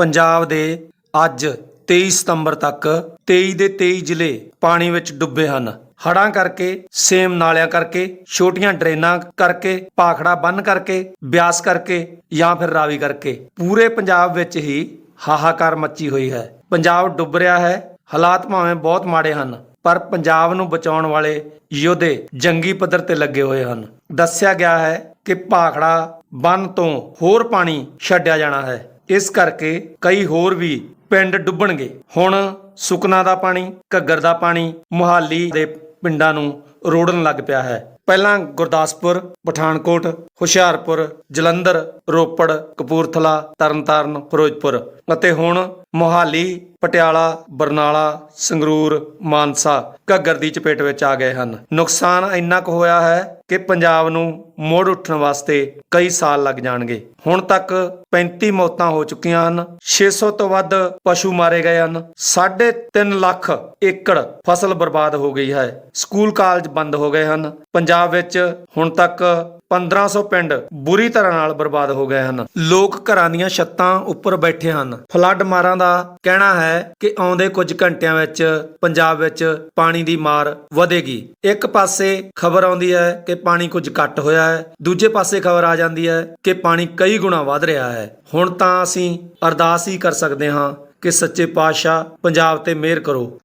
ਪੰਜਾਬ ਦੇ ਅੱਜ 23 ਸਤੰਬਰ ਤੱਕ 23 ਦੇ 23 ਜ਼ਿਲ੍ਹੇ ਪਾਣੀ ਵਿੱਚ ਡੁੱਬੇ ਹਨ। ਹੜ੍ਹਾਂ ਕਰਕੇ, ਸੇਮ ਨਾਲਿਆਂ ਕਰਕੇ, ਛੋਟੀਆਂ ਡਰੇਨਾਂ ਕਰਕੇ ਪਾਖੜਾ ਬੰਨ ਕਰਕੇ, ਬਿਆਸ ਕਰਕੇ ਜਾਂ ਫਿਰ ਰਾਵੀ ਕਰਕੇ। ਪੂਰੇ ਪੰਜਾਬ ਵਿੱਚ ਹੀ ਹਾਹਾਕਾਰ ਮੱਚੀ ਹੋਈ ਹੈ। ਪੰਜਾਬ ਡੁੱਬ ਰਿਹਾ ਹੈ। ਹਾਲਾਤ ਭਾਵੇਂ ਬਹੁਤ ਮਾੜੇ ਹਨ, ਪਰ ਪੰਜਾਬ ਨੂੰ ਬਚਾਉਣ ਵਾਲੇ ਯੋਧੇ ਜੰਗੀ ਪੱਧਰ ਤੇ ਲੱਗੇ ਹੋਏ ਹਨ। ਦੱਸਿਆ ਗਿਆ ਹੈ ਕਿ ਭਾਖੜਾ ਬੰਨ ਤੋਂ ਹੋਰ ਪਾਣੀ ਛੱਡਿਆ ਜਾਣਾ ਹੈ। ਇਸ ਕਰਕੇ ਕਈ ਹੋਰ ਵੀ ਪਿੰਡ ਡੁੱਬਣਗੇ। ਹੁਣ ਸੁਕਨਾ ਦਾ ਪਾਣੀ, ਘੱਗਰ ਦਾ ਪਾਣੀ, ਮੁਹਾਲੀ ਦੇ ਪਿੰਡਾਂ ਨੂੰ ਰੋੜਨ ਲੱਗ ਪਿਆ ਹੈ। ਪਹਿਲਾਂ ਗੁਰਦਾਸਪੁਰ, ਪਠਾਨਕੋਟ, ਹੁਸ਼ਿਆਰਪੁਰ, ਜਲੰਧਰ, ਰੋਪੜ, ਕਪੂਰਥਲਾ, ਤਰਨਤਾਰਨ, ਫਿਰੋਜ਼ਪੁਰ ਅਤੇ ਹੁਣ ਮੋਹਾਲੀ, ਪਟਿਆਲਾ, ਬਰਨਾਲਾ, ਸੰਗਰੂਰ, ਮਾਨਸਾ ਘੱਗਰ ਦੀ ਚਪੇਟ ਵਿੱਚ ਆ ਗਏ ਹਨ। ਨੁਕਸਾਨ ਇੰਨਾ ਕੁ ਹੋਇਆ ਹੈ ਕਿ ਪੰਜਾਬ ਨੂੰ ਮੋੜ ਉੱਠਣ ਵਾਸਤੇ ਕਈ ਸਾਲ ਲੱਗ ਜਾਣਗੇ। ਹੁਣ ਤੱਕ 35 ਮੌਤਾਂ ਹੋ ਚੁੱਕੀਆਂ ਹਨ 600 ਤੋਂ ਵੱਧ ਪਸ਼ੂ ਮਾਰੇ ਗਏ ਹਨ 3.5 ਲੱਖ ਏਕੜ ਫਸਲ ਬਰਬਾਦ ਹੋ ਗਈ ਹੈ। ਸਕੂਲ ਕਾਲਜ ਬੰਦ ਹੋ ਗਏ ਹਨ। ਪੰਜਾਬ ਵਿੱਚ ਹੁਣ ਤੱਕ 1500 ਪਿੰਡ ਬੁਰੀ ਤਰ੍ਹਾਂ ਨਾਲ ਬਰਬਾਦ ਹੋ ਗਏ ਹਨ। ਲੋਕ ਘਰਾਂ ਦੀਆਂ ਛੱਤਾਂ ਉੱਪਰ ਬੈਠੇ ਹਨ। ਫਲੱਡ ਮਾਰਾਂ ਦਾ ਕਹਿਣਾ ਹੈ ਕਿ ਆਉਂਦੇ ਕੁਝ ਘੰਟਿਆਂ ਵਿੱਚ ਪੰਜਾਬ ਵਿੱਚ ਪਾਣੀ ਦੀ ਮਾਰ ਵਧੇਗੀ। ਇੱਕ ਪਾਸੇ ਖਬਰ ਆਉਂਦੀ ਹੈ ਕਿ ਪਾਣੀ ਕੁਝ ਘੱਟ ਹੋਇਆ ਹੈ। ਦੂਜੇ ਪਾਸੇ ਖਬਰ ਆ ਜਾਂਦੀ ਹੈ ਕਿ ਪਾਣੀ ਕਈ ਗੁਣਾ ਵੱਧ ਰਿਹਾ ਹੈ। ਹੁਣ ਤਾਂ ਅਸੀਂ ਅਰਦਾਸ ਹੀ ਕਰ ਸਕਦੇ ਹਾਂ ਕਿ ਸੱਚੇ ਪਾਤਸ਼ਾਹ ਪੰਜਾਬ ਤੇ ਮਿਹਰ ਕਰੋ।